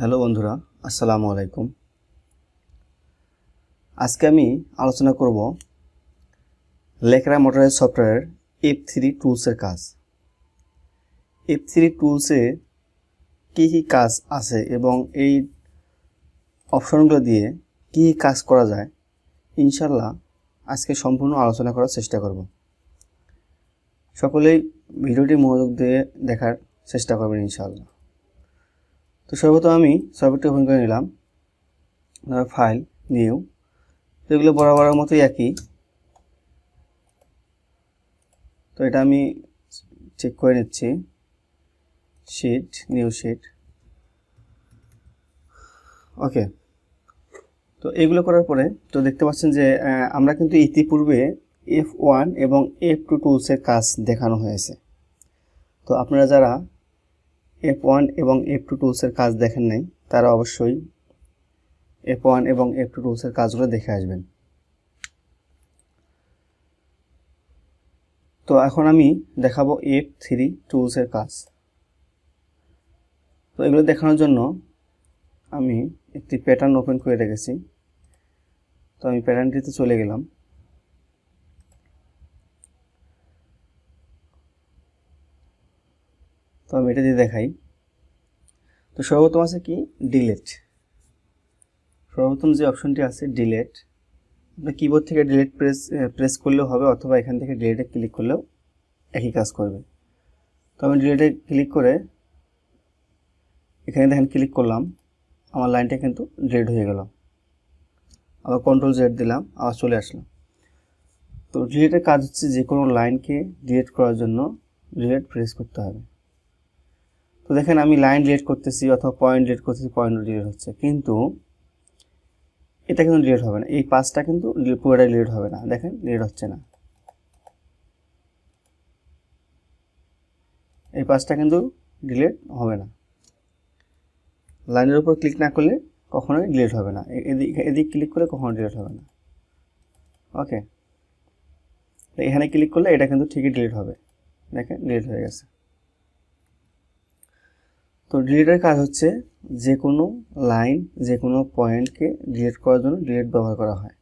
Hello বন্ধুরা, আসসালামু আলাইকুম। আজকে আমি আলোচনা করব লেকরা মোটরের সফটওয়্যার এফ থ্রি টুলসের কাজ। এফ থ্রি টুলসে কী কী কাজ আছে এবং এই অপশনগুলো দিয়ে কী কাজ করা যায় ইনশাল্লাহ আজকে সম্পূর্ণ আলোচনা করার চেষ্টা করব। সকলেই ভিডিওটি মনোযোগ দিয়ে দেখার চেষ্টা করবেন ইনশাআল্লাহ। তো সর্বপ্রথম আমি সফটওয়্যারটি ওপেন করে নিলাম। ফাইল নিউ তো এগুলো বরাবরের মতোই একই। তো এটা আমি চেক করে নিচ্ছি। শিট নিউ শিট ওকে তো এগুলো করার পরে তো দেখতে পাচ্ছেন যে আমরা কিন্তু ইতিপূর্বে এফ ওয়ান এবং এফ টু টুলসের কাজ দেখানো হয়েছে। তো আপনারা যারা এফ ওয়ান এবং এফ টু টুলসের কাজ দেখেন নাই, তারা অবশ্যই এফ ওয়ান এবং এফ টু টুলসের কাজগুলো দেখে আসবেন। তো এখন আমি দেখাবো এফ থ্রি টুলসের কাজ। তো এগুলো দেখানোর জন্য আমি একটি প্যাটার্ন ওপেন করে রেখেছি। তো আমি প্যাটার্নটিতে চলে গেলাম। তো আমি এটা দিয়ে দেখাই। তো সর্বপ্রথম আছে কি? ডিলেট সর্বপ্রথম যে অপশনটি আছে ডিলেট আপনি কিবোর্ড থেকে ডিলেট প্রেস প্রেস করলেও হবে অথবা এখান থেকে ডিলেটে ক্লিক করলেও একই কাজ করবে। তো আমি ডিলেটে ক্লিক করে এখানে দেখেন ক্লিক করলাম, আমার লাইনটা কিন্তু ডিলেট হয়ে গেল। আবার কন্ট্রোল জেড দিলাম, আবার চলে আসলাম। তো ডিলেটের কাজ হচ্ছে যে কোনো লাইনকে ডিলেট করার জন্য ডিলেট প্রেস করতে হবে। তো দেখেন আমি লাইন ডিলেট করতেছি অথবা পয়েন্ট ডিলেট করতেছি পয়েন্ট ডিলেট হচ্ছে। কিন্তু এটা কিন্তু ডিলেট হবে না। এই পাঁচটা কিন্তু পুরোটা ডিলেট হবে না। দেখেন ডিলেট হচ্ছে না। এই পাঁচটা কিন্তু ডিলেট হবে না। লাইনের উপর ক্লিক না করলে কখনোই ডিলেট হবে না। এদিক এদিক ক্লিক করলে কখনো ডিলেট হবে না। ওকে এখানে ক্লিক করলে এটা কিন্তু ঠিকই ডিলিট হবে। দেখেন ডিলিট হয়ে গেছে। তো ডিলিটের কাজ হচ্ছে যে কোনো লাইন যে কোনো পয়েন্টকে ডিলিট করার জন্য ডিলিট ব্যবহার করা হয়।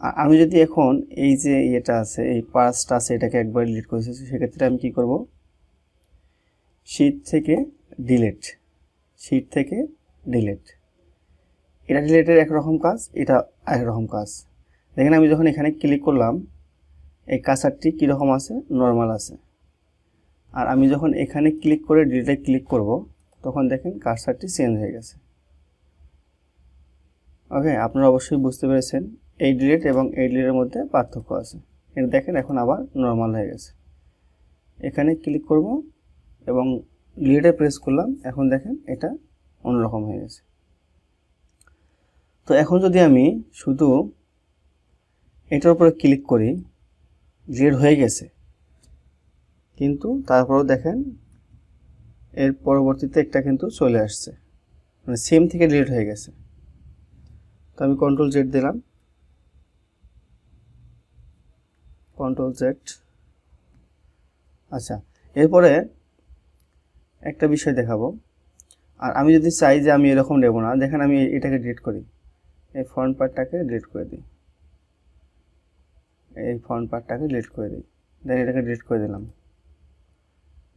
আর আমি যদি এখন এই যে ইয়েটা আছে, এই পাঁচটা আছে, এটাকে একবার ডিলিট করেছি সেক্ষেত্রে আমি কি করব? শীট থেকে ডিলেট শীট থেকে ডিলেট এটা ডিলেটের একরকম কাজ, এটা একরকম কাজ। দেখেন আমি যখন এখানে ক্লিক করলাম, এই কাসারটি কীরকম আছে? নর্মাল আছে। আর আমি যখন এখানে ক্লিক করে ডিলেটে ক্লিক করব, তখন দেখেন কার্সারটি চেঞ্জ হয়ে গেছে। ওকে আপনারা অবশ্যই বুঝতে পেরেছেন, এই ডিলেট এবং এই ডিলেটের মধ্যে পার্থক্য আছে। এটা দেখেন এখন আবার নর্মাল হয়ে গেছে। এখানে ক্লিক করব এবং ডিলেটে প্রেস করলাম, এখন দেখেন এটা অন্যরকম হয়ে গেছে। তো এখন যদি আমি শুধু এটার উপরে ক্লিক করি ডিলেট হয়ে গেছে কিন্তু তারপরেও দেখেন এর পরবর্তীতে একটা কিন্তু চলে আসছে। মানে সেম থেকে ডিলিট হয়ে গেছে। তো আমি কন্ট্রোল জেড দিলাম। কন্ট্রোল জেড আচ্ছা এরপরে একটা বিষয় দেখাবো। আর আমি যদি চাই যে আমি এরকম নেব না, দেখেন আমি এটাকে ডিলিট করি। এই ফ্রন্ট পার্টটাকে ডিলিট করে দিই। এই ফ্রন্ট পার্টটাকে ডিলিট করে দিই। দেন এটাকে ডিলিট করে দিলাম।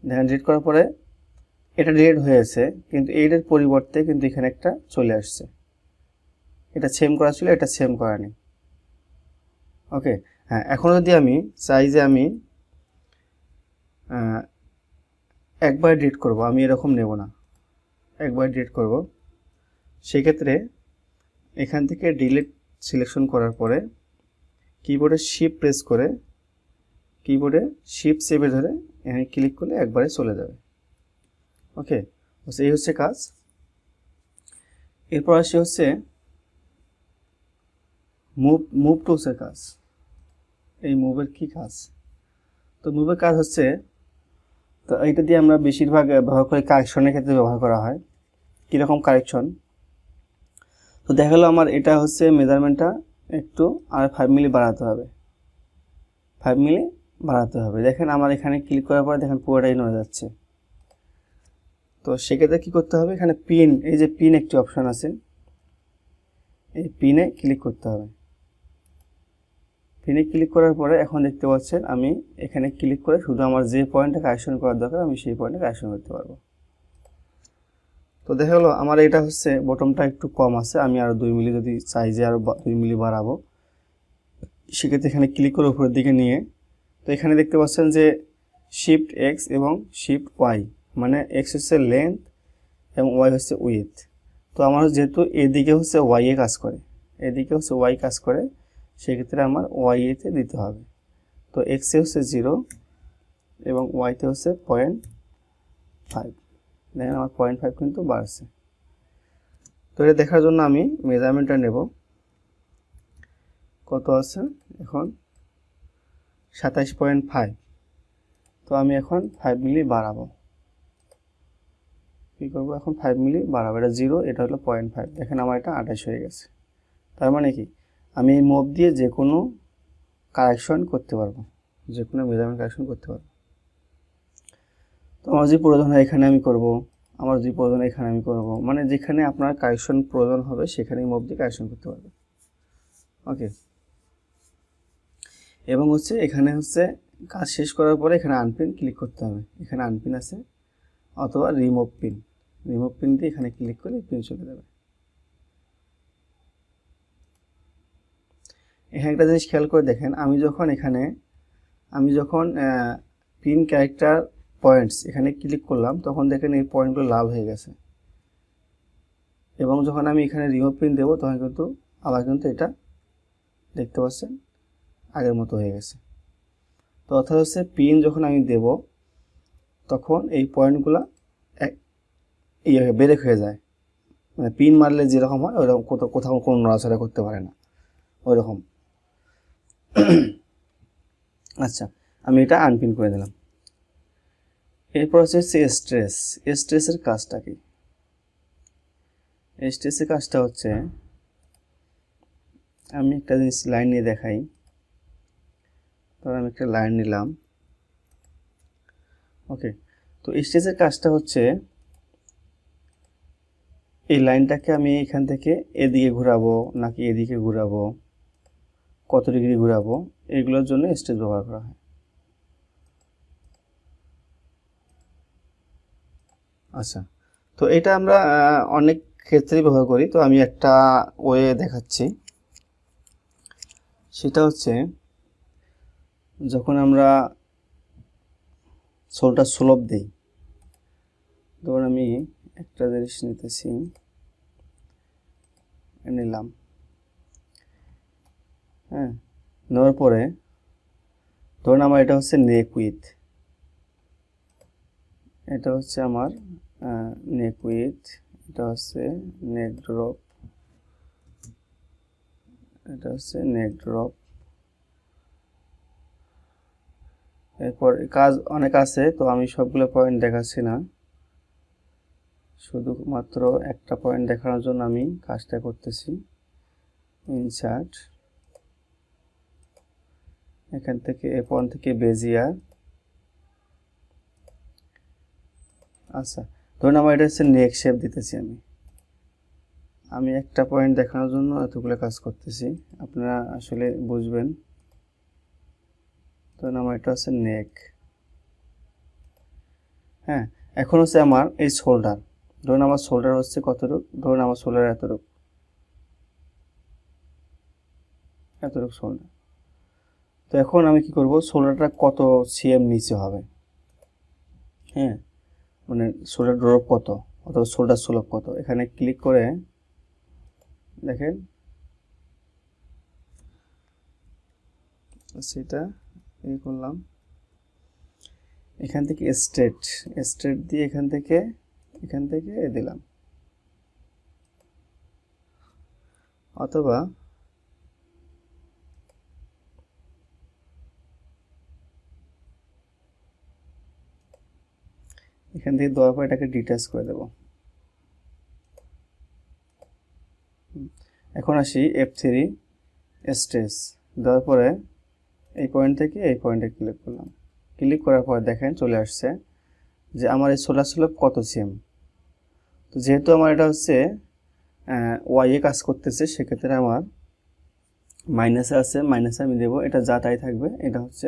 দেখেন ডিলিট করার পরে এটা ডিলিট হয়েছে, কিন্তু এইটার পরিবর্তে কিন্তু এখানে একটা চলে আসছে। এটা সেম করা ছিল, এটা সেম করা নেই। ওকে হ্যাঁ এখন যদি আমি চাই যে আমি একবার ডিলিট করব, আমি এরকম নেব না। একবার ডিলিট করব। সেক্ষেত্রে এখান থেকে ডিলিট সিলেকশন করার পরে কিবোর্ডে শিপ প্রেস করে কিবোর্ডে শিপ চেপে ধরে এখানে ক্লিক করলে একবারে চলে যাবে। ওকে বস এই হচ্ছে কাজ। এরপর আসে হচ্ছে মুভ মুভ টুলসের কাজ। এই মুভের কি কাজ? তো মুভের কাজ হচ্ছে, তো এইটা দিয়ে আমরা বেশিরভাগ ব্যবহার করি কারেকশনের ক্ষেত্রে ব্যবহার করা হয়। কীরকম কারেকশন তো দেখা গেলো আমার এটা হচ্ছে মেজারমেন্টটা একটু আর ফাইভ মিলি বাড়াতে হবে। ফাইভ মিলি বাড়াতে হবে। দেখেন আমার এখানে ক্লিক করার পরে দেখেন পুরোটাই নড়ে যাচ্ছে। তো সেক্ষেত্রে কী করতে হবে? এখানে পিন এই যে পিন একটি অপশান আছে। এই পিনে ক্লিক করতে হবে। পিনে ক্লিক করার পরে এখন দেখতে পাচ্ছেন আমি এখানে ক্লিক করে শুধু আমার যে পয়েন্টে কারেকশন করার দরকার, আমি সেই পয়েন্টে কারেকশন করতে পারব। তো দেখা গেলো, আমার এটা হচ্ছে বটমটা একটু কম আছে, আমি আরও দুই মিলি যদি চাই যে আরও দুই মিলি বাড়াবো, সেক্ষেত্রে এখানে ক্লিক করে উপরের দিকে নিয়ে তো এখানে দেখতে পাচ্ছেন যে শিফট এক্স এবং শিফট ওয়াই মানে এক্স হচ্ছে লেন্থ এবং ওয়াই হচ্ছে উইথ তো আমার যেহেতু এদিকে হচ্ছে ওয়াইয়ে কাজ করে, এদিকে হচ্ছে ওয়াই কাজ করে, সেক্ষেত্রে আমার ওয়াইতে দিতে হবে। তো এক্সে হচ্ছে জিরো এবং ওয়াইতে হচ্ছে পয়েন্ট ফাইভ দেখেন আমার পয়েন্ট ফাইভ কিন্তু বাড়ছে। তো এটা দেখার জন্য আমি মেজারমেন্টটা নেব। কত আছে এখন? সাতাইশ পয়েন্ট ফাইভ তো আমি এখন ফাইভ মিলি বাড়াবো। কী করব? এখন ফাইভ মিলি বাড়াবো। এটা জিরো এটা হলো পয়েন্ট ফাইভ দেখেন আমার এটা আঠাশ হয়ে গেছে। তার মানে কি? আমি এই মোব দিয়ে যে কোনো কারেকশন করতে পারব। যে কোনো মেজারমেন্ট কারেকশন করতে পারব। তো আমার যে প্রয়োজন হয় এখানে আমি করব। আমার যে প্রয়োজন এখানে আমি করব। মানে যেখানে আপনার কারেকশন প্রয়োজন হবে, সেখানে মোব দিয়ে কারেকশন করতে পারবে ওকে এবং হচ্ছে এখানে হচ্ছে কাজ শেষ করার পরে এখানে আনপিন ক্লিক করতে হবে। এখানে আনপিন আছে অথবা রিমুভ পিন রিমুভ পিন দিয়ে এখানে ক্লিক করে পিন চলে যাবে। এখানে একটা জিনিস খেয়াল করে দেখেন, আমি যখন এখানে, আমি যখন পিন ক্যারেক্টার পয়েন্টস এখানে ক্লিক করলাম, তখন দেখেন এই পয়েন্টগুলো লাল হয়ে গেছে। এবং যখন আমি এখানে রিমুভ পিন দেবো, তখন কিন্তু আবার কিন্তু এটা দেখতে পাচ্ছেন? আগের মতো হয়ে গেছে। তো অর্থাৎ হচ্ছে পিন যখন আমি দেব, তখন এই পয়েন্টগুলো এক ইয়ে ব্রেক হয়ে যায়। মানে পিন মারলে যেরকম হয় ওইরকম কোথাও কোথাও কোনো নড়াচড়া করতে পারে না। ওই রকম আচ্ছা আমি এটা আনপিন করে দিলাম। এরপর হচ্ছে স্ট্রেস স্ট্রেসের কাজটা কি? স্ট্রেসের কাজটা হচ্ছে, আমি একটা জিনিস লাইন নিয়ে দেখাই। তো আমি একটা লাইন নিলাম। ওকে তো স্টেজের কাজটা হচ্ছে, এই লাইনটাকে আমি এখান থেকে এদিকে ঘোরাবো নাকি এদিকে ঘোরাবো, কত ডিগ্রি ঘোরাবো, এগুলোর জন্য স্টেজ ব্যবহার করা হয়। আচ্ছা তো এটা আমরা অনেক ক্ষেত্রেই ব্যবহার করি। তো আমি একটা ওয়ে দেখাচ্ছি। সেটা হচ্ছে যখন আমরা সোলটা সুলভ দিই ধরুন আমি একটা জিনিস নিতেছি নিলাম। হ্যাঁ নেওয়ার পরে ধরুন আমার এটা হচ্ছে নেক উইথ এটা হচ্ছে আমার নেক উইথ এটা হচ্ছে নেক ড্রপ এটা হচ্ছে নেক ড্রপ এরপর কাজ অনেক আছে, তো আমি সবগুলো পয়েন্ট দেখাচ্ছি না। শুধুমাত্র একটা পয়েন্ট দেখানোর জন্য আমি কাজটা করতেছি। ইনসার্ট এখান থেকে এ পয়েন্ট থেকে বেজিয়ার আচ্ছা ধরুন আমার এটা হচ্ছে নেক শেপ দিতেছি আমি। আমি একটা পয়েন্ট দেখানোর জন্য এতগুলো কাজ করতেছি। আপনারা আসলে বুঝবেন। ধরুন আমার এটা হচ্ছে নেক। হ্যাঁ এখন হচ্ছে আমার এই শোল্ডার। ধরুন আমার শোল্ডার হচ্ছে কতটুক? ধরুন আমার শোল্ডার এতটুক। এতটুক শোল্ডার। তো এখন আমি কি করব? শোল্ডারটা কত সিএম নিচে হবে? হ্যাঁ মানে শোল্ডার ড্রপ কত? অথবা শোল্ডার সুলভ কত? এখানে ক্লিক করে দেখেন। সেটা এই করলাম। এখান থেকে স্টেট স্টেট দিয়ে এখান থেকে এখান থেকে এ দিলাম। অথবা এখান থেকে দেওয়ার পর এটাকে ডিটাচ করে দেব। এখন আসি এফ থ্রি স্টেজ দেওয়ার পরে এই পয়েন্ট থেকে এই পয়েন্টে ক্লিক করলাম। ক্লিক করার পর দেখেন চলে আসছে যে আমার এই সোলার স্লোপ কত সিএম তো যেহেতু আমার এটা হচ্ছে ওয়াইয়ে কাজ করতেছে, সেক্ষেত্রে আমার মাইনাসে আছে মাইনাসে আমি দেবো। এটা যা তাই থাকবে, এটা হচ্ছে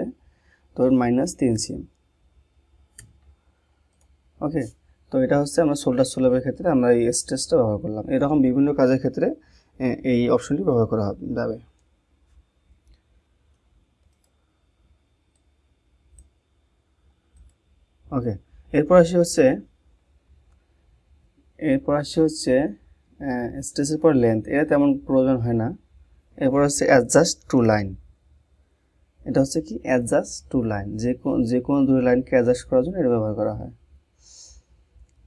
তোর মাইনাস তিন সিম ওকে তো এটা হচ্ছে আমরা সোল্ডার সোলাবের ক্ষেত্রে আমরা এই স্টেজটা ব্যবহার করলাম। এরকম বিভিন্ন কাজের ক্ষেত্রে এই অপশনটি ব্যবহার করা হবে- যাবে। ওকে এরপর আসি হচ্ছে, এরপর আসি হচ্ছে স্টেজের পর লেন্থ এটা তেমন প্রয়োজন হয় না। এরপর হচ্ছে অ্যাডজাস্ট টু লাইন এটা হচ্ছে কি? অ্যাডজাস্ট টু লাইন যে কোনো যে কোনো দুই লাইনকে অ্যাডজাস্ট করার জন্য এটা ব্যবহার করা হয়।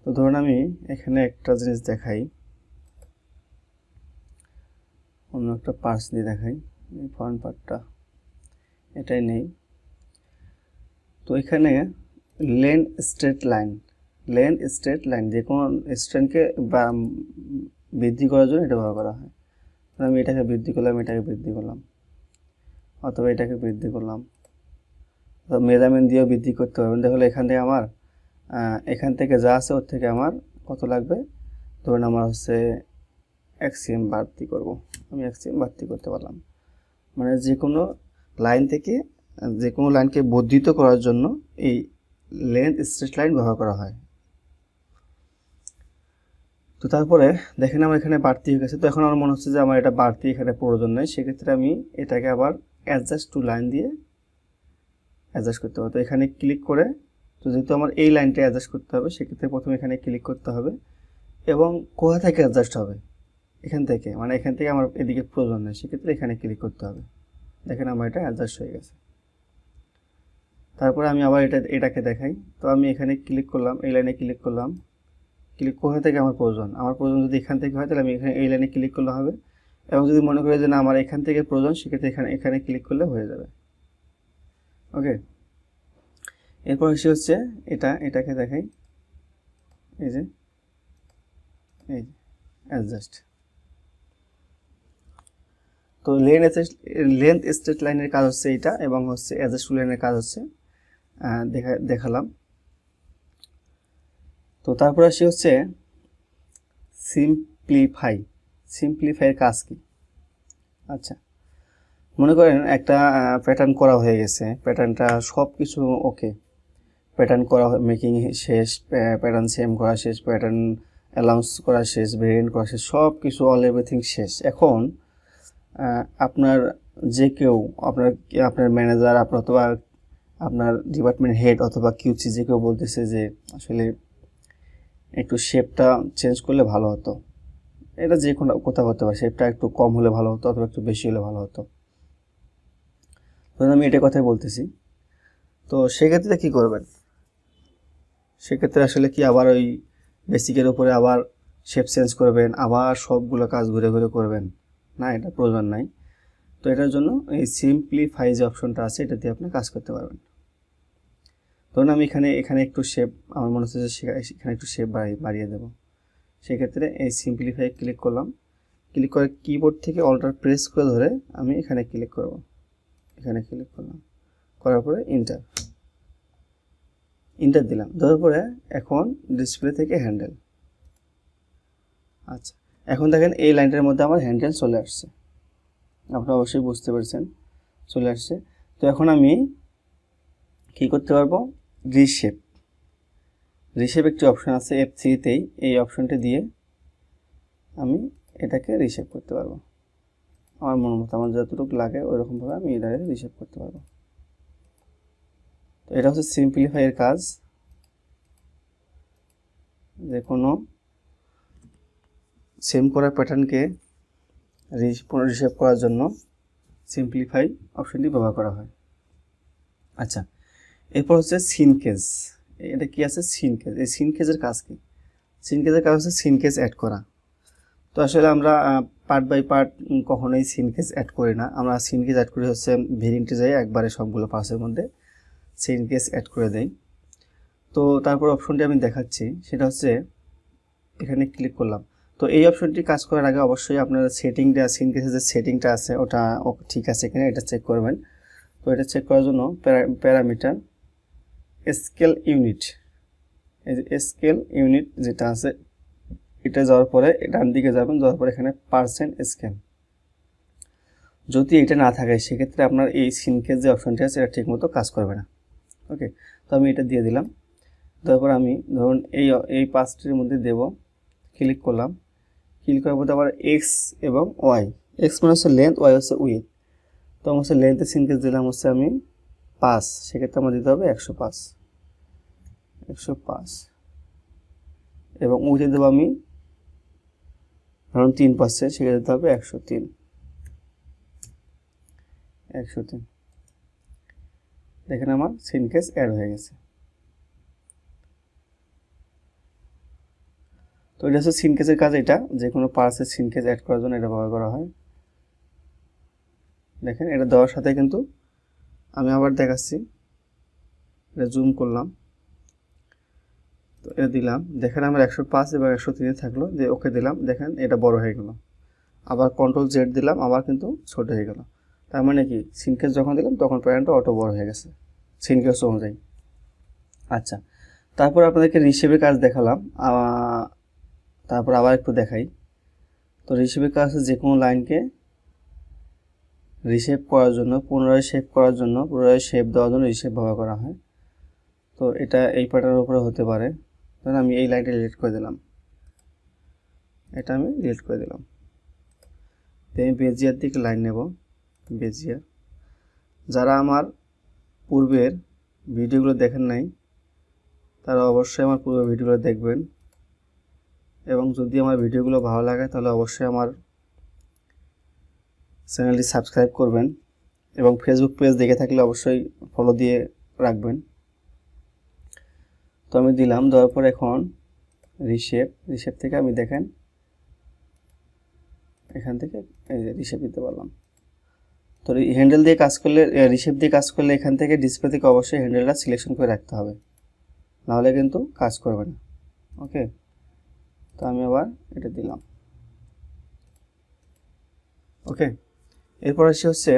তো ধরুন আমি এখানে একটা জিনিস দেখাই। অন্য একটা পার্স দিয়ে দেখাই। এই পার্টটা এটাই নেই। তো এখানে lane straight line, lane straight line, যে কোনো স্ট্রেনকে বা বৃদ্ধি করার জন্য এটা ব্যবহার করা হয়। আমি এটাকে বৃদ্ধি করলাম, এটাকে বৃদ্ধি করলাম, অথবা এটাকে বৃদ্ধি করলাম। মেজারমেন্ট দিয়েও বৃদ্ধি করতে পারবেন। দেখলে এখান থেকে আমার এখান থেকে যা আছে ওর থেকে আমার কত লাগবে? ধরুন আমার হচ্ছে এক্সিএম বাড়তি করব। আমি এক্সিএম বাড়তি করতে পারলাম। মানে যে কোনো লাইন থেকে যে কোনো লাইনকে বর্ধিত করার জন্য এই লেন্থ স্ট্রেট লাইন ব্যবহার করা হয়। তো তারপরে দেখেন আমার এখানে বাড়তি হয়ে গেছে। তো এখন আমার মনে হচ্ছে যে আমার এটা বাড়তি এখানে প্রয়োজন নেই। সেক্ষেত্রে আমি এটাকে আবার অ্যাডজাস্ট টু লাইন দিয়ে অ্যাডজাস্ট করতে হবে। তো এখানে ক্লিক করে তো যেহেতু আমার এই লাইনটা অ্যাডজাস্ট করতে হবে, সেক্ষেত্রে প্রথমে এখানে ক্লিক করতে হবে এবং কোথা থেকে অ্যাডজাস্ট হবে? এখান থেকে। মানে এখান থেকে আমার এদিকে প্রয়োজন নেই। সেক্ষেত্রে এখানে ক্লিক করতে হবে। দেখেন আমার এটা অ্যাডজাস্ট হয়ে গেছে। তারপরে আমি আবার এটা, এটাকে দেখাই। তো আমি এখানে ক্লিক করলাম, এই লাইনে ক্লিক করলাম। ক্লিক কোথা থেকে? আমার প্রয়োজন। আমার প্রয়োজন যদি এখান থেকে হয়, তাহলে আমি এখানে এই লাইনে ক্লিক করলে হবে। এবং যদি মনে করি যে না, আমার এখান থেকে প্রয়োজন, সেক্ষেত্রে এখানে এখানে ক্লিক করলে হয়ে যাবে। ওকে এরপর এসে হচ্ছে এটা, এটাকে দেখাই। এই যে, এই অ্যাডজাস্ট তো লেন লেন্থ স্ট্রেট লাইনের কাজ হচ্ছে এটা এবং হচ্ছে অ্যাডজাস্ট লাইনের কাজ হচ্ছে দেখা, দেখালাম। তো তারপর আসি হচ্ছে সিম্পলিফাই সিম্পলিফাইয়ের কাজ কি? আচ্ছা মনে করেন একটা প্যাটার্ন করা হয়ে গেছে। প্যাটার্নটা সব কিছু ওকে প্যাটার্ন করা মেকিং শেষ প্যাটার্ন সেম করা শেষ প্যাটার্ন অ্যালাউন্স করা শেষ ভেরিয়েন্ট করা শেষ সব কিছু অল এভরিথিং শেষ। এখন আপনার যে কেউ, আপনার আপনার ম্যানেজার আপনার অথবা আপনার ডিপার্টমেন্ট হেড অথবা কিউসি যে কেউ বলতেছে যে আসলে একটু শেপটা চেঞ্জ করলে ভালো হতো। এটা যে কোনো কোথাও হতে পারে শেপটা একটু কম হলে ভালো হতো অথবা একটু বেশি হলে ভালো হতো। ধরুন আমি এটা কথাই বলতেছি। তো সেক্ষেত্রে কী করবেন? সেক্ষেত্রে আসলে কি আবার ওই বেসিকের উপরে আবার শেপ চেঞ্জ করবেন, আবার সবগুলো কাজ ঘুরে ঘুরে করবেন? না, এটা প্রয়োজন নাই। তো এটার জন্য এই সিম্পলিফাই যে অপশনটা আছে, এটা দিয়ে আপনি কাজ করতে পারবেন। ধরুন আমি এখানে এখানে একটু শেপ আমার মনে হচ্ছে যে এখানে একটু শেপ বাড়িয়ে বাড়িয়ে দেবো। সেক্ষেত্রে এই সিম্পলিফাই ক্লিক করলাম। ক্লিক করে কিবোর্ড থেকে অল্টার প্রেস করে ধরে আমি এখানে ক্লিক করব। এখানে ক্লিক করলাম। করার পরে ইন্টার ইন্টার দিলাম। দেওয়ার পরে এখন ডিসপ্লে থেকে হ্যান্ডেল আচ্ছা এখন দেখেন এই লাইনটার মধ্যে আমার হ্যান্ডেল চলে আসছে। আপনারা অবশ্যই বুঝতে পেরেছেন, চলে আসছে। তো এখন আমি কি করতে পারব? রিশেপ রিশেপ একটি অপশন আছে এফ থ্রিতেই এই অপশনটি দিয়ে আমি এটাকে রিশেপ করতে পারব। আমার মন মতো, আমার যতটুকু লাগে ওইরকমভাবে আমি এটাকে রিশেপ করতে পারব। তো এটা হচ্ছে সিম্পলিফাইয়ের কাজ। যে কোনো সেম করা প্যাটার্নকে রিশেপ করার জন্য সিম্পলিফাই অপশনটি ব্যবহার করা হয়। আচ্ছা এরপর হচ্ছে সিনকেজ এটা কি আছে? সিনকেজ এই সিনকেজের কাজ কি? সিনকেজের কাজ হচ্ছে সিনকেজ অ্যাড করা। তো আসলে আমরা পার্ট বাই পার্ট কখনোই সিনকেজ অ্যাড করি না। আমরা সিনকেজ অ্যাড করি হচ্ছে ভেরিয়েন্টে যাই একবারে সবগুলো পার্সের মধ্যে সিনকেজ অ্যাড করে দেই। তো তারপর অপশনটি আমি দেখাচ্ছি। সেটা হচ্ছে, এখানে ক্লিক করলাম। তো এই অপশনটি কাজ করার আগে অবশ্যই আপনার সেটিংটা সিনকেসের যে সেটিংটা আছে, ওটা ঠিক আছে কিনা এটা চেক করবেন। তো এটা চেক করার জন্য প্যারামিটার স্কেল ইউনিট। এই যে স্কেল ইউনিট যেটা আছে, এটা যাওয়ার পরে ডান দিকে যাবেন, যাওয়ার পরে এখানে পার্সেন্ট স্কেল। যদি এটা না থাকে, সেক্ষেত্রে আপনার এই সিনকেস যে অপশনটি আছে, এটা ঠিকমতো কাজ করবে না। ওকে, তো আমি এটা দিয়ে দিলাম। তারপর আমি ধরুন এই এই পাঁচটির মধ্যে দেব, ক্লিক করলাম। ক্লিক করার পর আবার এক্স এবং ওয়াই এক্স মানে হচ্ছে লেন্থ ওয়াই হচ্ছে উইথ তো আমার হচ্ছে লেন্থের সিনকেস দিলাম হচ্ছে আমি পাঁচ, সেক্ষেত্রে আমার দিতে হবে একশো পাঁচ। একশো পাঁচ। এবং উইথে দেবো আমি ধরুন তিন পার্সেন্ট সেক্ষেত্রে দিতে হবে একশো তিন। একশো তিন। দেখেন আমার সিনকেস অ্যাড হয়ে গেছে। তো এটা হচ্ছে সিনকেসের কাজ এটা, যে কোনো পার্সের সিনকেস অ্যাড করার জন্য এটা ব্যবহার করা হয়। দেখেন এটা দেওয়ার সাথে কিন্তু আমি আবার দেখাচ্ছি। এটা জুম করলাম। তো এটা দিলাম। দেখেন আমার একশো পাঁচ এবং একশো তিনে থাকল। যে ওকে দিলাম। দেখেন এটা বড় হয়ে গেল। আবার কন্ট্রোল জেড দিলাম, আবার কিন্তু ছোট হয়ে গেল। তার মানে কি? সিনকেস যখন দিলাম, তখন প্যারেন্টটা অটো বড় হয়ে গেছে। সিনকেস অনুযায়ী। আচ্ছা। তারপর আপনাদেরকে রিসেভের কাজ দেখালাম। তারপর আবার একটু দেখাই। তো রিসেভের কাজ যে কোনো লাইনকে রিসেভ করার জন্য, পুনরায় সেভ করার জন্য, পুনরায় শেপ দেওয়ার জন্য রিসেভ ব্যবহার করা হয়। তো এটা এই প্যাটার্নের উপরে হতে পারে। ধরুন আমি এই লাইনটা ডিলিট করে দিলাম। এটা আমি ডিলিট করে দিলাম। তো আমি বেজিয়ার দিকে লাইন নেব। বেজিয়ার যারা আমার পূর্বের ভিডিওগুলো দেখেন নাই, তারা অবশ্যই আমার পূর্বের ভিডিওগুলো দেখবেন। এবং যদি আমার ভিডিওগুলো ভালো লাগে, তাহলে অবশ্যই আমার চ্যানেলটি সাবস্ক্রাইব করবেন এবং ফেসবুক পেজ দেখে থাকলে অবশ্যই ফলো দিয়ে রাখবেন। তো আমি দিলাম, দেওয়ার পর এখন রিশেপ রিসেপ থেকে আমি দেখেন, এখান থেকে রিশেপ দিতে পারলাম। তো হ্যান্ডেল দিয়ে কাজ করলে রিশেপ দিয়ে কাজ করলে এখান থেকে ডিসপ্লে থেকে অবশ্যই হ্যান্ডেলটা সিলেকশন করে রাখতে হবে। নাহলে কিন্তু কাজ করবে না। ওকে তো আমি আবার এটা দিলাম। ওকে এরপর আসি হচ্ছে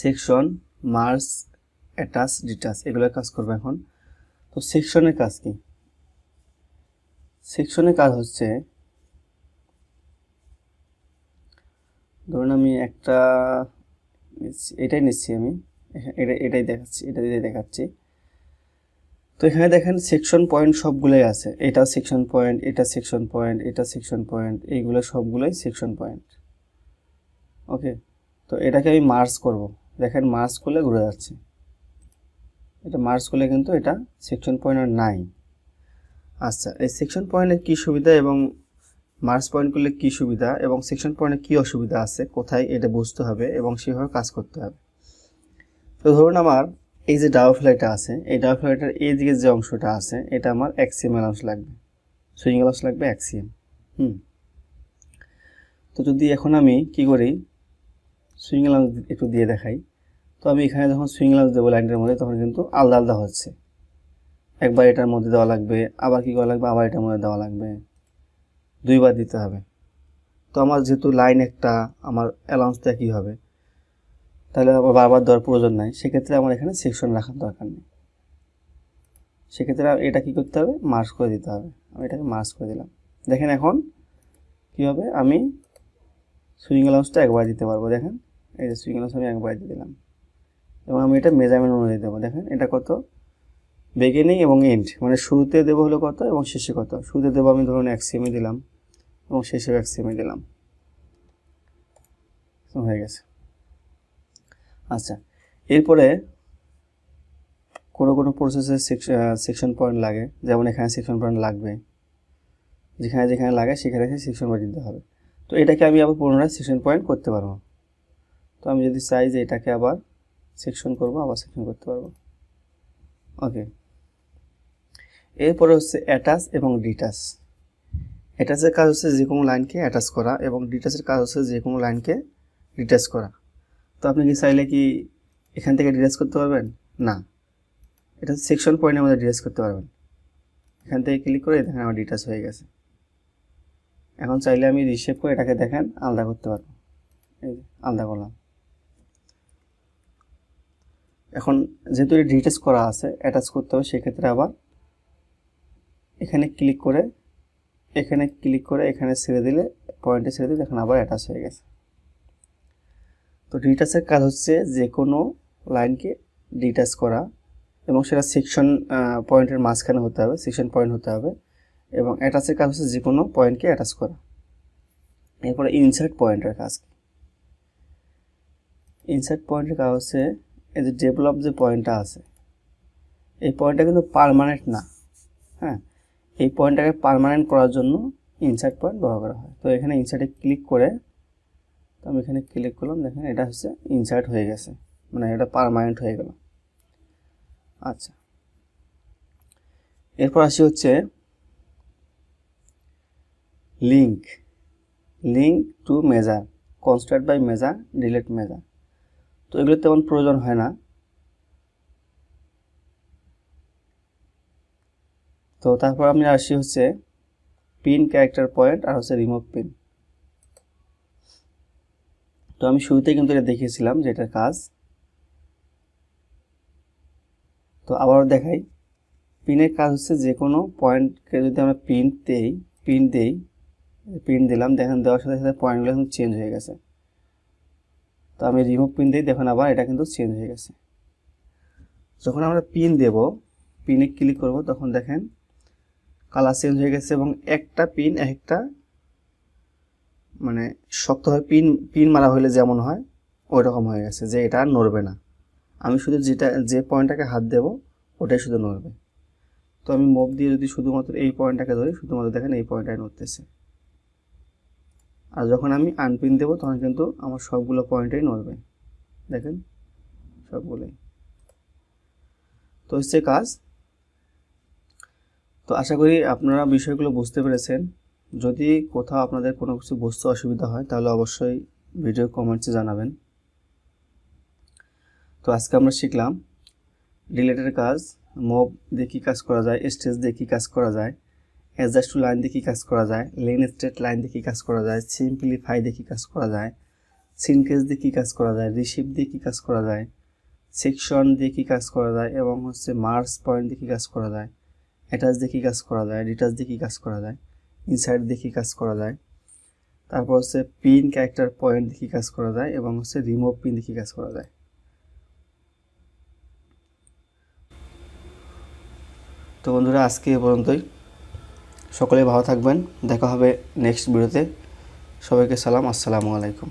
সেকশন মার্স অ্যাটাচ ডিটাচ এগুলোর কাজ করবে এখন। তো সেকশনের কাজ কি? সেকশনের কাজ হচ্ছে, ধরুন আমি একটা এটাই নিচ্ছি আমি, এটা, এটাই দেখাচ্ছি, এটা দিয়ে দেখাচ্ছি। তো এখানে দেখেন সেকশন পয়েন্ট সবগুলোই আছে, এটা সেকশন পয়েন্ট এটা সেকশন পয়েন্ট এটা সেকশন পয়েন্ট এইগুলো সবগুলোই সেকশন পয়েন্ট ওকে তো এটাকে আমি মার্চ করব। দেখেন মার্চ করলে ঘুরে যাচ্ছে। এটা মার্চ করলে কিন্তু এটা সেকশন পয়েন্ট নাই আচ্ছা এই সেকশন পয়েন্টের কী সুবিধা এবং মার্চ পয়েন্ট করলে কী সুবিধা এবং সেকশন পয়েন্টে কী অসুবিধা আছে, কোথায় এটা বুঝতে হবে এবং সেভাবে কাজ করতে হবে। তো ধরুন আমার এই যে ডাও ফ্লাইটা আছে, এই ডাও ফ্লাইটার এই দিকে যে অংশটা আছে, এটা আমার এক্সিএম অংশ লাগবে। সুইং অংশ লাগবে এক্সিএম হুম। তো যদি এখন আমি কি করি সুইং অংশ একটু দিয়ে দেখাই। তো আমি এখানে যখন সুইং অংশ দেবো লাইনটার মধ্যে, তখন কিন্তু আলাদা আলাদা হচ্ছে। একবার এটার মধ্যে দেওয়া লাগবে, আবার কী করা লাগবে, আবার এটার মধ্যে দেওয়া লাগবে। দুইবার দিতে হবে। তো আমার যেহেতু লাইন একটা, আমার অ্যালাউন্সটা একই হবে? তাহলে আবার বারবার দেওয়ার প্রয়োজন নাই। সেক্ষেত্রে আমার এখানে সেকশন রাখার দরকার নেই। সেক্ষেত্রে এটা কি করতে হবে? মার্চ করে দিতে হবে। আমি এটাকে মার্চ করে দিলাম। দেখেন এখন কি হবে? আমি সুইং অ্যালাউন্সটা একবার দিতে পারব। দেখেন। এই যে সুইং অ্যালাউন্স আমি একবার দিয়ে দিলাম। এবং আমি এটা মেজারমেন্ট অনুযায়ী দেবো দেখেন, এটা কত? বিগিনিং এবং এন্ড মানে শুরুতে দেবো হলো কত এবং শেষে কত? শুরুতে দেবো আমি ধরুন এক সেমি দিলাম এবং শেষেও এক সেমি দিলাম। হয়ে গেছে। আচ্ছা এরপরে কোনো কোনো প্রসেসের সেকশন পয়েন্ট লাগে। যেমন এখানে সেকশন পয়েন্ট লাগবে। যেখানে যেখানে লাগে, সেখানে সেকশন পয়েন্ট দিতে হবে। তো এটাকে আমি আবার পুনরায় সেকশন পয়েন্ট করতে পারব। তো আমি যদি চাই যে এটাকে আবার সেকশন করব, আবার সেকশন করতে পারব। ওকে এরপরে হচ্ছে অ্যাটাচ এবং ডিটাচ অ্যাটাচের কাজ হচ্ছে যে কোনো লাইনকে অ্যাটাচ করা এবং ডিটাচের কাজ হচ্ছে যে কোনো লাইনকে ডিটাচ করা। তো আপনি কি চাইলে কি এখান থেকে ডিটাচ করতে পারবেন? না। এটা সেকশন পয়েন্টের মধ্যে ডিটাচ করতে পারবেন। এখান থেকে ক্লিক করে দেখেন আমার ডিটাচ হয়ে গেছে। এখন চাইলে আমি রিসেপ করে এটাকে দেখেন, আলাদা করতে পারব। এই আলাদা করলাম। এখন যেহেতু এটা ডিটাচ করা আছে অ্যাটাচ করতে হবে, সেক্ষেত্রে আবার এখানে ক্লিক করে, এখানে ক্লিক করে, এখানে ছেড়ে দিলে পয়েন্টে ছেড়ে দিলে এখন আবার অ্যাটাচ হয়ে গেছে। তো ডিটাচের কাজ হচ্ছে যে কোনো লাইনকে ডিটাচ করা এবং সেটা সেকশন পয়েন্টের মাঝখানে হতে হবে সেকশন পয়েন্ট হতে হবে এবং অ্যাটাচের কাজ হচ্ছে যে কোনো পয়েন্টকে অ্যাটাচ করা। এরপরে ইনসার্ট পয়েন্টের কাজ। ইনসার্ট পয়েন্টের কাজ হচ্ছে এই যে ডেভেলপ যে পয়েন্টটা আছে, এই পয়েন্টটা কিন্তু পারমানেন্ট না। হ্যাঁ এই পয়েন্টটাকে পারমানেন্ট করার জন্য ইনসার্ট পয়েন্ট ব্যবহার করা হয়। তো এখানে ইনসার্টে ক্লিক করে তো আমি এখানে ক্লিক করলাম, দেখেন এটা হচ্ছে ইনসার্ট হয়ে গেছে মানে এটা পারমানেন্ট হয়ে গেল। আচ্ছা এরপর আসি হচ্ছে link link to measure constant by measure delete measure তো এগুলো তেমন প্রয়োজন হয় না। তো তারপর আমি আসি হচ্ছে পিন ক্যারেক্টার পয়েন্ট আর হচ্ছে রিমুভ পিন তো আমি শুরুতে কিন্তু এটা দেখিয়েছিলাম যে এটার কাজ। তো আবারও দেখাই পিনের কাজ হচ্ছে যে কোনো পয়েন্টকে যদি আমরা পিন দেই পিন দেই পিন দিলাম, দেখেন দেওয়ার সাথে সাথে পয়েন্টগুলো কিন্তু চেঞ্জ হয়ে গেছে। তো আমি রিমুভ পিন দিই, দেখুন আবার এটা কিন্তু চেঞ্জ হয়ে গেছে। যখন আমরা পিন দেব পিনে ক্লিক করব, তখন দেখেন কালার চেঞ্জ হয়ে গেছে এবং একটা পিন একটা মানে শক্তভাবে পিন পিন মারা হলে যেমন হয় ওই রকম হয়ে গেছে যে এটা আর নড়বে না। আমি শুধু যেটা, যে পয়েন্টটাকে হাত দেব, ওটাই শুধু নড়বে। তো আমি মোব দিয়ে যদি শুধুমাত্র এই পয়েন্টটাকে ধরি, শুধুমাত্র দেখেন এই পয়েন্টটাই নড়তেছে। আর যখন আমি আনপিন দেবো, তখন কিন্তু আমার সবগুলো পয়েন্টেই নড়বে। দেখেন? সবগুলোই। তো হচ্ছে কাজ। তো আশা করি আপনারা বিষয়গুলো বুঝতে পেরেছেন। যদি কোথাও আপনাদের কোনো কিছু বুঝতে অসুবিধা হয়, তাহলে অবশ্যই ভিডিও কমেন্টসে জানাবেন। তো আজকে আমরা শিখলাম ডিলেটের কাজ মব দিয়ে কী কাজ করা যায় স্টেজ দিয়ে কী কাজ করা যায়। অ্যাডজাস্ট টু লাইন কী কাজ করা যায় লেন স্ট্রেট লাইন কী কাজ করা যায় সিম্পলিফাই কী কাজ করা যায় সিনকেস দিয়ে কী কাজ করা যায় রিসিভ দিয়ে কী কাজ করা যায় সেকশন দিয়ে কী কাজ করা যায় এবং হচ্ছে মার্স পয়েন্ট কী কাজ করা যায় অ্যাটাচ দিয়ে কী কাজ করা যায় ডিটাচ দিয়ে কী কাজ করা যায় ইনসাইড কী কাজ করা যায় তারপর হচ্ছে পিন ক্যারেক্টার পয়েন্ট কী কাজ করা যায় এবং হচ্ছে রিমুভ পিন কী কাজ করা যায় তো বন্ধুরা আজকে এ পর্যন্তই সকলে ভালো থাকবেন। দেখা হবে নেক্সট ভিডিওতে সবাইকে সালাম আসসালামু আলাইকুম।